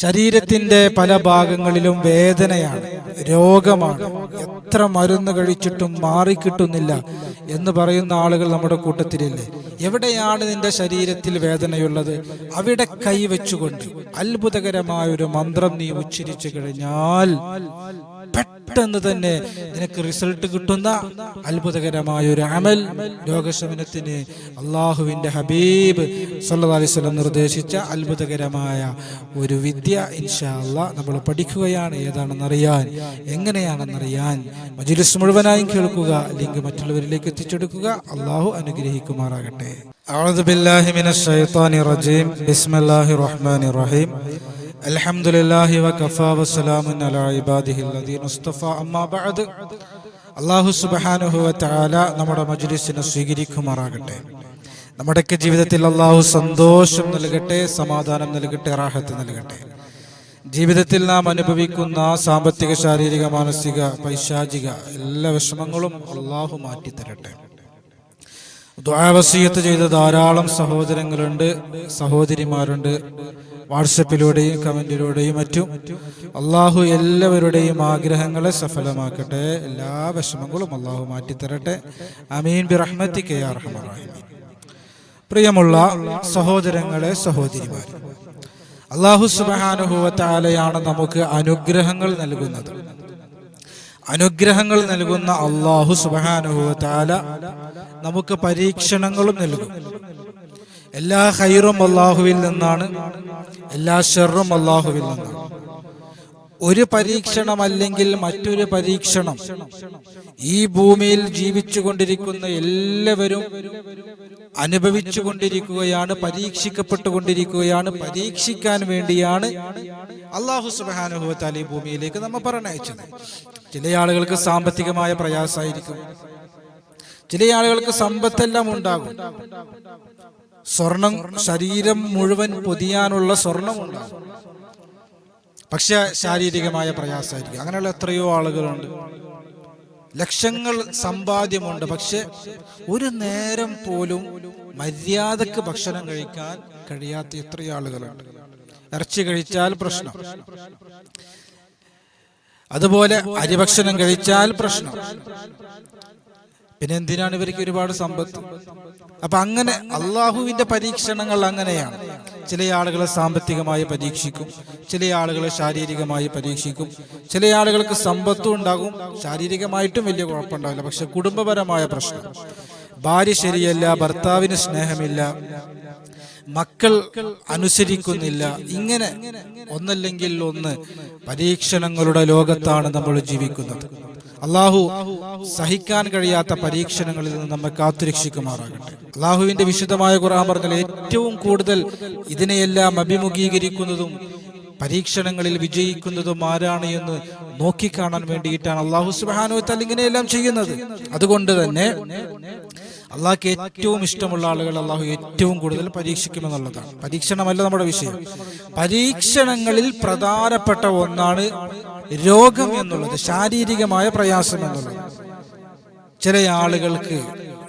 ശരീരത്തിന്റെ പല ഭാഗങ്ങളിലും വേദനയാണ് രോഗമാണ്. എത്ര മരുന്ന് കഴിച്ചിട്ടും മാറിക്കിട്ടുന്നില്ല എന്ന് പറയുന്ന ആളുകൾ നമ്മുടെ കൂട്ടത്തിലില്ലേ? എവിടെയാണ് നിന്റെ ശരീരത്തിൽ വേദനയുള്ളത്? അവിടെ കൈവച്ചുകൊണ്ട് അത്ഭുതകരമായ ഒരു മന്ത്രം നീ ഉച്ചരിച്ചു കഴിഞ്ഞാൽ പെട്ടെന്ന് തന്നെ നിനക്ക് റിസൾട്ട് കിട്ടുന്ന അത്ഭുതകരമായ ഒരു അമൽ രോഗശമനത്തിന് അള്ളാഹുവിന്റെ ഹബീബ് സല്ലല്ലാഹു അലൈഹി വസല്ലം നിർദ്ദേശിച്ച അത്ഭുതകരമായ ഒരു വിദ്യ ഇൻഷാ അള്ളാ നമ്മൾ പഠിക്കുകയാണ് ഏതാണെന്നറിയാൻ എങ്ങനെയാണെന്നറിയാൻ മജിലിസ് മുഴുവനായും കേൾക്കുക ലിങ്ക് മറ്റുള്ളവരിലേക്ക് എത്തിച്ചെടുക്കുക അള്ളാഹു അനുഗ്രഹിക്കുമാറാകട്ടെ أعوذ بالله من الشيطان الرجيم بسم الله الرحمن الرحيم الحمد لله وكفى وسلام على عباده الذين اصطفى أما بعد അള്ളാഹു സുബാനുഹു വതആല നമ്മുടെ മജ്ലിസിനെ സ്വീകരിക്കുമാറാകട്ടെ നമ്മുടെയൊക്കെ ജീവിതത്തിൽ അള്ളാഹു സന്തോഷം നൽകട്ടെ സമാധാനം നൽകട്ടെ റാഹത്ത് നൽകട്ടെ ജീവിതത്തിൽ നാം അനുഭവിക്കുന്ന സാമ്പത്തിക ശാരീരിക മാനസിക പൈശാചിക എല്ലാ വിഷമങ്ങളും അള്ളാഹു മാറ്റിത്തരട്ടെ ദ്വാവസീയത്ത് ചെയ്ത ധാരാളം സഹോദരങ്ങളുണ്ട് സഹോദരിമാരുണ്ട് വാട്സപ്പിലൂടെയും കമന്റിലൂടെയും മറ്റും അള്ളാഹു എല്ലാവരുടെയും ആഗ്രഹങ്ങളെ സഫലമാക്കട്ടെ. എല്ലാ വിഷമങ്ങളും അള്ളാഹു മാറ്റിത്തരട്ടെ. അമീൻ ബി റഹ്മത്തി കെ പ്രിയമുള്ള സഹോദരങ്ങളെ സഹോദരിമാർ അള്ളാഹു സുബാനുഭവത്താലയാണ് നമുക്ക് അനുഗ്രഹങ്ങൾ നൽകുന്നത്. അനുഗ്രഹങ്ങൾ നൽകുന്ന അള്ളാഹു സുബാനുഭവത്താല നമുക്ക് പരീക്ഷണങ്ങളും നൽകും. എല്ലാ ഹൈറും അള്ളാഹുവിൽ നിന്നാണ് എല്ലാ ഷെറും അള്ളാഹുവിൽ നിന്നാണ്. ഒരു പരീക്ഷണമല്ലെങ്കിൽ മറ്റൊരു പരീക്ഷണം ഈ ഭൂമിയിൽ ജീവിച്ചു കൊണ്ടിരിക്കുന്ന എല്ലാവരും അനുഭവിച്ചു കൊണ്ടിരിക്കുകയാണ് പരീക്ഷിക്കപ്പെട്ടുകൊണ്ടിരിക്കുകയാണ് പരീക്ഷിക്കാൻ വേണ്ടിയാണ് അള്ളാഹു സുബാനുഭവത്താൽ ഈ ഭൂമിയിലേക്ക് നമ്മൾ പറഞ്ഞയച്ചത്. ചില ആളുകൾക്ക് സാമ്പത്തികമായ പ്രയാസമായിരിക്കും ചില ആളുകൾക്ക് സമ്പത്തെല്ലാം ഉണ്ടാകും. സ്വർണം ശരീരം മുഴുവൻ പൊതിയാനുള്ള സ്വർണമുണ്ട് പക്ഷെ ശാരീരികമായ പ്രയാസമായിരിക്കും. അങ്ങനെയുള്ള എത്രയോ ആളുകളുണ്ട്. ലക്ഷങ്ങൾ സമ്പാദ്യമുണ്ട്. പക്ഷെ ഒരു നേരം പോലും മര്യാദയ്ക്ക് ഭക്ഷണം കഴിക്കാൻ കഴിയാത്ത എത്രയോ ആളുകളുണ്ട്. ഇറച്ചി കഴിച്ചാൽ പ്രശ്നം. അതുപോലെ അരിഭക്ഷണം കഴിച്ചാൽ പ്രശ്നം. പിന്നെ എന്തിനാണ് ഇവർക്ക് ഒരുപാട് സമ്പത്ത്? അപ്പൊ അങ്ങനെ അള്ളാഹുവിന്റെ പരീക്ഷണങ്ങൾ അങ്ങനെയാണ്. ചില ആളുകളെ സാമ്പത്തികമായി പരീക്ഷിക്കും ചില ആളുകളെ ശാരീരികമായി പരീക്ഷിക്കും ചില ആളുകൾക്ക് സമ്പത്തും ഉണ്ടാകും. ശാരീരികമായിട്ടും വലിയ കുഴപ്പമുണ്ടാവില്ല പക്ഷെ കുടുംബപരമായ പ്രശ്നം. ഭാര്യ ശരിയല്ല ഭർത്താവിന് സ്നേഹമില്ല മക്കൾ അനുസരിക്കുന്നില്ല. ഇങ്ങനെ ഒന്നല്ലെങ്കിൽ ഒന്ന് പരീക്ഷണങ്ങളുടെ ലോകത്താണ് നമ്മൾ ജീവിക്കുന്നത്. അള്ളാഹു സഹിക്കാൻ കഴിയാത്ത പരീക്ഷണങ്ങളിൽ നിന്ന് നമ്മെ കാത്തുരക്ഷിക്കുമാറാകട്ടെ. അള്ളാഹുവിന്റെ വിശുദ്ധമായ ഖുർആൻ പറഞ്ഞാൽ ഏറ്റവും കൂടുതൽ ഇതിനെയെല്ലാം അഭിമുഖീകരിക്കുന്നതും പരീക്ഷണങ്ങളിൽ വിജയിക്കുന്നതും ആരാണ് എന്ന് നോക്കിക്കാണാൻ വേണ്ടിയിട്ടാണ് അള്ളാഹു സുബാനു തൽ ഇങ്ങനെയെല്ലാം ചെയ്യുന്നത്. അതുകൊണ്ട് തന്നെ അള്ളാഹ്ക്ക് ഏറ്റവും ഇഷ്ടമുള്ള ആളുകൾ അള്ളാഹു ഏറ്റവും കൂടുതൽ പരീക്ഷിക്കുമെന്നുള്ളതാണ്. പരീക്ഷണമല്ല നമ്മുടെ വിഷയം. പരീക്ഷണങ്ങളിൽ പ്രധാനപ്പെട്ട ഒന്നാണ് രോഗം എന്നുള്ളത് ശാരീരികമായ പ്രയാസം എന്നുള്ളത്. ചില ആളുകൾക്ക്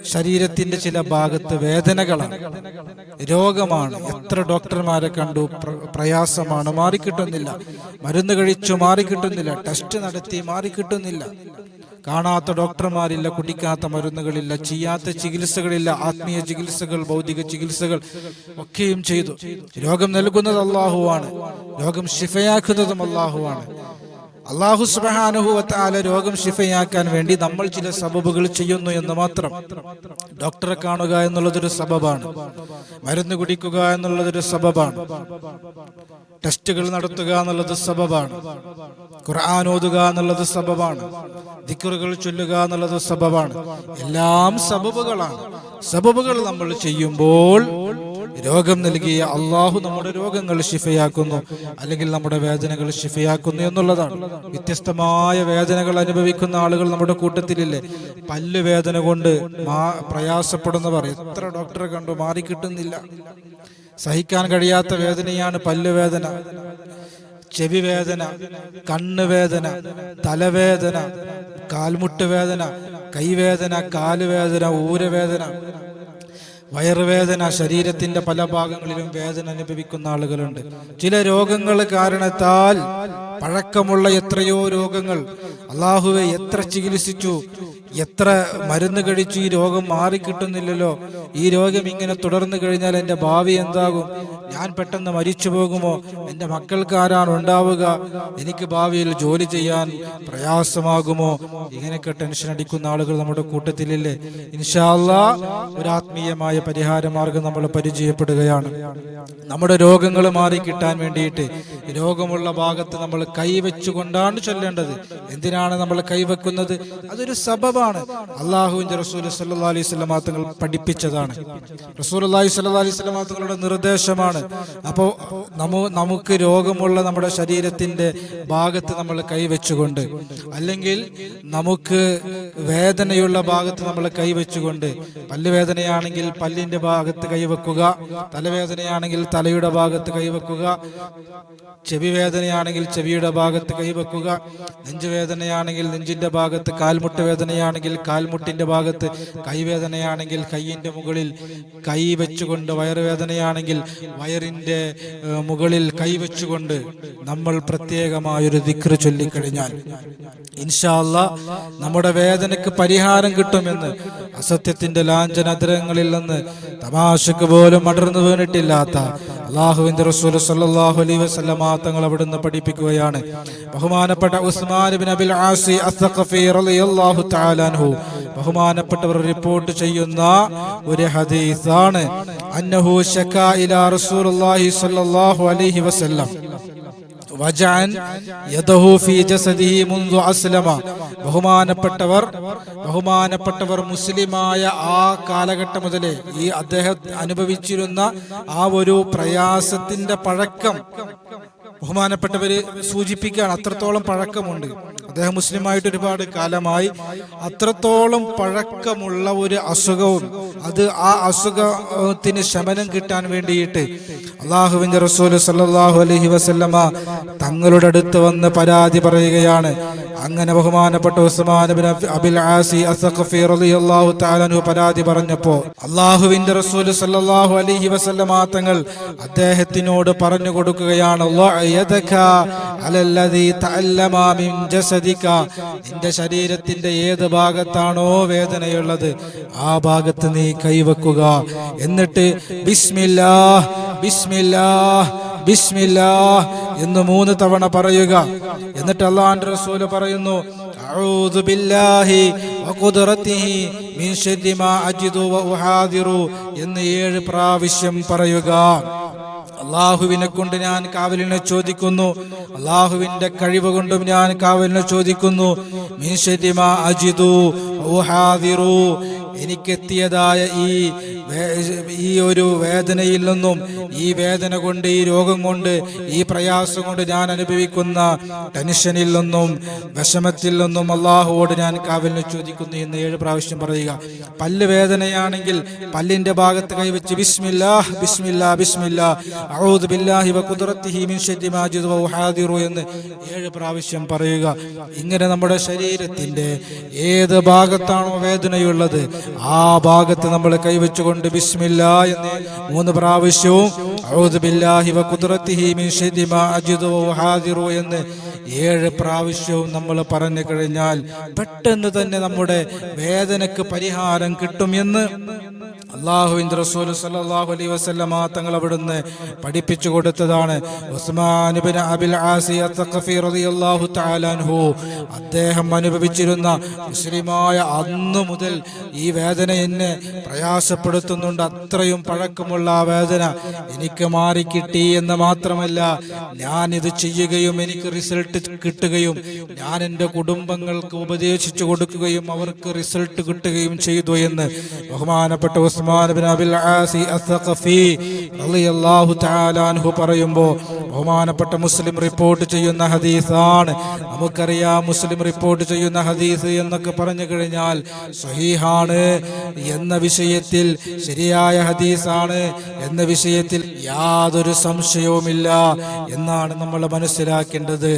ശരീരത്തിന്റെ ചില ഭാഗത്ത് വേദനകളാണ്. രോഗമാണ്. എത്ര ഡോക്ടർമാരെ കണ്ടു പ്ര- പ്രയാസമാണ്. മാറിക്കിട്ടുന്നില്ല. മരുന്ന് കഴിച്ചു മാറിക്കിട്ടുന്നില്ല. ടെസ്റ്റ് നടത്തി മാറിക്കിട്ടുന്നില്ല. കാണാത്ത ഡോക്ടർമാരില്ല കുടിക്കാത്ത മരുന്നുകളില്ല ചെയ്യാത്ത ചികിത്സകളില്ല ആത്മീയ ചികിത്സകൾ ഭൗതിക ചികിത്സകൾ ഒക്കെയും ചെയ്തു. രോഗം നൽകുന്നത് അള്ളാഹുവാണ് രോഗം ശിഫയാക്കുന്നതും അള്ളാഹുവാണ് അള്ളാഹു സുബാനുഭവത്താല രോഗം ശിഫയാക്കാൻ വേണ്ടി നമ്മൾ ചില സബബുകൾ ചെയ്യുന്നു എന്ന് മാത്രം. ഡോക്ടറെ കാണുക എന്നുള്ളതൊരു സബബാണ്. മരുന്ന് കുടിക്കുക എന്നുള്ളതൊരു സബബാണ്. ടെസ്റ്റുകൾ നടത്തുക എന്നുള്ളത് സബബാണ്. ഖുർആൻ ഓതുക എന്നുള്ളത് സബബാണ്. ദിക്കറുകൾ ചൊല്ലുക എന്നുള്ളത് സബബാണ്. എല്ലാം സബബുകളാണ്. സബബുകൾ നമ്മൾ ചെയ്യുമ്പോൾ രോഗം നൽകിയ അള്ളാഹു നമ്മുടെ രോഗങ്ങൾ ശിഫയാക്കുന്നു അല്ലെങ്കിൽ നമ്മുടെ വേദനകൾ ശിഫയാക്കുന്നു എന്നുള്ളതാണ്. വ്യത്യസ്തമായ വേദനകൾ അനുഭവിക്കുന്ന ആളുകൾ നമ്മുടെ കൂട്ടത്തിലില്ലേ? പല്ല് വേദന കൊണ്ട് പ്രയാസപ്പെടുന്നവർ എത്ര ഡോക്ടറെ കണ്ടു മാറിക്കിട്ടുന്നില്ല സഹിക്കാൻ കഴിയാത്ത വേദനയാണ് പല്ല് വേദന ചെവി വേദന കണ്ണ് വേദന തലവേദന കാൽമുട്ട് വേദന കൈവേദന കാലുവേദന ഊരവേദന വയറുവേദന ശരീരത്തിന്റെ പല ഭാഗങ്ങളിലും വേദന അനുഭവിക്കുന്ന ആളുകളുണ്ട്. ചില രോഗങ്ങൾ കാരണത്താൽ പഴക്കമുള്ള എത്രയോ രോഗങ്ങൾ. അള്ളാഹുവെ എത്ര ചികിത്സിച്ചു? എത്ര മരുന്ന് കഴിച്ചു ഈ രോഗം മാറിക്കിട്ടുന്നില്ലല്ലോ ഈ രോഗം ഇങ്ങനെ തുടർന്നു കഴിഞ്ഞാൽ എന്റെ ഭാവി എന്താകും? ഞാൻ പെട്ടെന്ന് മരിച്ചു പോകുമോ? എന്റെ മക്കൾക്ക് ആരാണ് ഉണ്ടാവുക? എനിക്ക് ഭാവിയിൽ ജോലി ചെയ്യാൻ പ്രയാസമാകുമോ? ഇങ്ങനെയൊക്കെ ടെൻഷൻ അടിക്കുന്ന ആളുകൾ നമ്മുടെ കൂട്ടത്തിലില്ലേ? ഇൻഷാല്ല ഒരു ആത്മീയമായ പരിഹാര മാർഗം നമ്മൾ പരിചയപ്പെടുകയാണ്. നമ്മുടെ രോഗങ്ങൾ മാറി കിട്ടാൻ വേണ്ടിയിട്ട് രോഗമുള്ള ഭാഗത്ത് നമ്മൾ കൈവച്ചുകൊണ്ടാണ് ചൊല്ലേണ്ടത്. എന്തിനാണ് നമ്മൾ കൈവെക്കുന്നത് അതൊരു സബബാണ്. അള്ളാഹുവിന്റെ റസൂൽ അലൈഹി സ്വലമാ തങ്ങൾ പഠിപ്പിച്ചതാണ്. റസൂൽ അള്ളാഹി സല്ലാ അലൈഹി തങ്ങളുടെ നിർദ്ദേശമാണ്. അപ്പോൾ നമു നമുക്ക് രോഗമുള്ള നമ്മുടെ ശരീരത്തിന്റെ ഭാഗത്ത് നമ്മൾ കൈവച്ചുകൊണ്ട് അല്ലെങ്കിൽ നമുക്ക് വേദനയുള്ള ഭാഗത്ത് നമ്മൾ കൈവച്ചുകൊണ്ട് പല്ലുവേദനയാണെങ്കിൽ പല്ലിന്റെ ഭാഗത്ത് കൈവെക്കുക തലവേദനയാണെങ്കിൽ തലയുടെ ഭാഗത്ത് കൈവെക്കുക ചെവി വേദനയാണെങ്കിൽ ചെവിയുടെ ഭാഗത്ത് കൈവെക്കുക നെഞ്ചുവേദനയാണെങ്കിൽ നെഞ്ചിന്റെ ഭാഗത്ത് കാൽമുട്ട് വേദനയാണെങ്കിൽ കാൽമുട്ടിന്റെ ഭാഗത്ത് കൈവേദനയാണെങ്കിൽ കൈയിന്റെ മുകളിൽ കൈ വെച്ചുകൊണ്ട് വയറുവേദനയാണെങ്കിൽ വയറിന്റെ ഏഹ്, മുകളിൽ കൈ വെച്ചുകൊണ്ട് നമ്മൾ പ്രത്യേകമായൊരു ദിക്ര ചൊല്ലിക്കഴിഞ്ഞാൽ ഇൻഷാല്ല നമ്മുടെ വേദനയ്ക്ക് പരിഹാരം കിട്ടുമെന്ന് അസത്യത്തിന്റെ ലാഞ്ചനദ്രങ്ങളിൽ നിന്ന് തമാശക്ക് പോലും അടർന്നു വീണിട്ടില്ലാത്ത അള്ളാഹുവിന്റെ റസൂൽ സല്ലല്ലാഹു അലൈഹി വസല്ലമ തങ്ങൾ അവിടുന്ന് പഠിപ്പിക്കുകയാണ്. ബഹുമാനപ്പെട്ട ഉസ്മാൻ ബിൻ അബിൽ ആസി അസ്സഖഫി റളിയല്ലാഹു ബഹുമാനപ്പെട്ടവർ റിപ്പോർട്ട് ചെയ്യുന്ന ഒരു ഹദീസാണ്. അന്നഹു ശകാ ഇലാ റസൂലുള്ളാഹി സല്ലല്ലാഹു അലൈഹി വസല്ലം. ബഹുമാനപ്പെട്ടവർ ബഹുമാനപ്പെട്ടവർ മുസ്ലിമായ ആ കാലഘട്ടം മുതലേ ഈ അദ്ദേഹം അനുഭവിച്ചിരുന്ന ആ ഒരു പ്രയാസത്തിന്റെ പഴക്കം ബഹുമാനപ്പെട്ടവര് സൂചിപ്പിക്കുകയാണ്. അത്രത്തോളം പഴക്കമുണ്ട്. അദ്ദേഹം മുസ്ലിമായിട്ട് ഒരുപാട് കാലമായി അത്രത്തോളം പഴക്കമുള്ള ഒരു അസുഖവും അത് ആ അസുഖത്തിന് ശമനം കിട്ടാൻ വേണ്ടിയിട്ട് അള്ളാഹുവിന്റെ റസൂൽ സല്ലാഹു അലഹി വസല്ലമ തങ്ങളുടെ അടുത്ത് വന്ന് പരാതി പറയുകയാണ്. അങ്ങനെ ബഹുമാനപ്പെട്ട അബിൽ ആസി റളിയല്ലാഹു പരാതി പറഞ്ഞപ്പോൾ അള്ളാഹുവിന്റെ റസൂൽ സല്ലല്ലാഹു അലൈഹി വസല്ലമ തങ്ങൾ അദ്ദേഹത്തിനോട് പറഞ്ഞു കൊടുക്കുകയാണ് "ളഅ യദക അലല്ലദീ തഅല്ലമ മിൻ ജസദിക. നിന്റെ ശരീരത്തിന്റെ ഏത് ഭാഗത്താണോ വേദനയുള്ളത് ആ ഭാഗത്ത് നീ കൈവെക്കുക. എന്നിട്ട് ബിസ്മില്ലാഹ് ബിസ്മില്ലാഹ് ബിസ്മില്ലാ എന്ന് മൂന്ന് തവണ പറയുക. എന്നിട്ട് അള്ളാഹുവിന്റെ റസൂൽ പറയുന്നു ബില്ലാഹി മിൻ അജിദു വഉഹാദിറു എന്ന് ഏഴ് പ്രാവശ്യം പറയുക. അള്ളാഹുവിനെ കൊണ്ട് ഞാൻ കാവലിനെ ചോദിക്കുന്നു. അള്ളാഹുവിന്റെ കഴിവ് കൊണ്ടും ഞാൻ കാവലിനെ ചോദിക്കുന്നു. മിൻ അജിദു എനിക്കെത്തിയതായ ഈ ഈ ഒരു വേദനയിൽ നിന്നും ഈ വേദന കൊണ്ട് ഈ രോഗം കൊണ്ട് ഈ പ്രയാസം കൊണ്ട് ഞാൻ അനുഭവിക്കുന്ന ടെൻഷനിൽ നിന്നും വിഷമത്തിൽ നിന്നും അള്ളാഹുവോട് ഞാൻ കാവലിനെ ചോദിക്കുന്നു എന്ന് ഏഴ് പ്രാവശ്യം പറയുക. പല്ല് വേദനയാണെങ്കിൽ പല്ലിന്റെ ഭാഗത്ത് കൈവച്ച് ബിസ്മില്ലാ ബിസ്മില്ലാ അഊദു ബില്ലാഹി മിൻ എന്ന് ഏഴ് പ്രാവശ്യം പറയുക. ഇങ്ങനെ നമ്മുടെ ശരീരത്തിന്റെ ഏത് ഭാഗത്താണോ വേദനയുള്ളത് ആ ഭാഗത്ത് നമ്മൾ കൈവച്ചുകൊണ്ട് ബിസ്മില്ല എന്ന് മൂന്ന് പ്രാവശ്യവും ഏഴ് പ്രാവശ്യവും നമ്മൾ പറഞ്ഞു കഴിഞ്ഞാൽ പെട്ടെന്ന് തന്നെ നമ്മുടെ വേദനക്ക് പരിഹാരം കിട്ടും എന്ന് അള്ളാഹുവിന്റെ റസൂൽ സല്ലല്ലാഹു അലൈഹി വസല്ലമ തങ്ങൾ അവിടുന്ന് പഠിപ്പിച്ചു കൊടുത്തതാണ്. ഉസ്മാൻ ഇബ്നു അബിൽ ആസി തആല അൻഹു. അദ്ദേഹം അനുഭവിച്ചിരുന്ന മുസ്ലിമായ അന്നു മുതൽ ഈ വേദന എന്നെ പ്രയാസപ്പെടുത്തുന്നുണ്ട്. അത്രയും പഴക്കമുള്ള ആ വേദന എനിക്ക് മാറിക്കിട്ടി എന്ന് മാത്രമല്ല ഞാൻ ഇത് ചെയ്യുകയും എനിക്ക് റിസൾട്ട് കിട്ടുകയും ഞാൻ എന്റെ കുടുംബങ്ങൾക്ക് ഉപദേശിച്ചു കൊടുക്കുകയും അവർക്ക് റിസൾട്ട് കിട്ടുകയും ചെയ്തു എന്ന് ബഹുമാനപ്പെട്ട ഉസ്മാൻ ബിൻ അബിൽ ആസി അസ്സഖഫി റളിയല്ലാഹു തആല അൻഹു പറയുമ്പോൾ ബഹുമാനപ്പെട്ട മുസ്ലിം റിപ്പോർട്ട് ചെയ്യുന്ന ഹദീസാണ്. നമുക്കറിയാം മുസ്ലിം റിപ്പോർട്ട് ചെയ്യുന്ന ഹദീസ് എന്നൊക്കെ പറഞ്ഞു കഴിഞ്ഞാൽ സഹീഹാണ് എന്ന വിഷയത്തിൽ ശരിയായ ഹദീസാണ് എന്ന വിഷയത്തിൽ യാതൊരു സംശയവുമില്ല എന്നാണ് നമ്മൾ മനസ്സിലാക്കേണ്ടത്.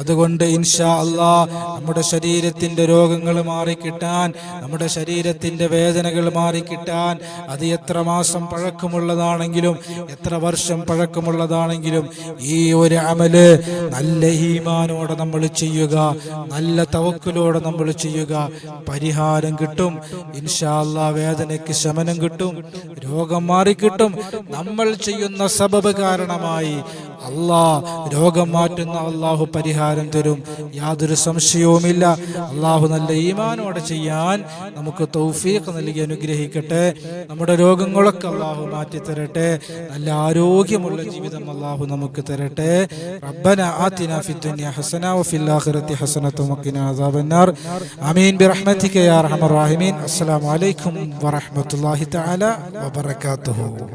അതുകൊണ്ട് ഇൻഷാ അള്ളാ നമ്മുടെ ശരീരത്തിന്റെ രോഗങ്ങൾ മാറിക്കിട്ടാൻ നമ്മുടെ ശരീരത്തിന്റെ വേദനകൾ മാറിക്കിട്ടാൻ അത് എത്ര മാസം പഴക്കമുള്ളതാണെങ്കിലും എത്ര വർഷം പഴക്കമുള്ളതാണെങ്കിലും ഈ ഒരു അമൽ നല്ല ഈമാനോടെ നമ്മൾ ചെയ്യുക നല്ല തവക്കിലോടെ നമ്മൾ ചെയ്യുക. പരിഹാരം കിട്ടും ഇൻഷാല്ല വേദനയ്ക്ക് ശമനം കിട്ടും രോഗം മാറിക്കിട്ടും. നമ്മൾ ചെയ്യുന്ന സബബ് കാരണമായി അള്ളാ രോഗം മാറ്റുന്ന അള്ളാഹു പരിഹാരം തരും. യാതൊരു സംശയവുമില്ല. അള്ളാഹു നല്ല ഈമാനോടെ ചെയ്യാൻ നമുക്ക് തൗഫീഖ് നൽകി അനുഗ്രഹിക്കട്ടെ. നമ്മുടെ രോഗങ്ങളൊക്കെ അള്ളാഹു മാറ്റി തരട്ടെ. നല്ല ആരോഗ്യമുള്ള ജീവിതം അള്ളാഹു നമുക്ക് തരട്ടെ. റബ്ബന ആതിന ഫി ഹസന വഫിൽ ആഖിറതി ഹസനത വഖിന അദാബന്നാർ. ആമീൻ. ബിറഹ്മതിക യാ അർഹമർ റഹീമീൻ. അസ്സലാമു അലൈക്കും വറഹ്മത്തുള്ളാഹി തആല വബറകാതുഹു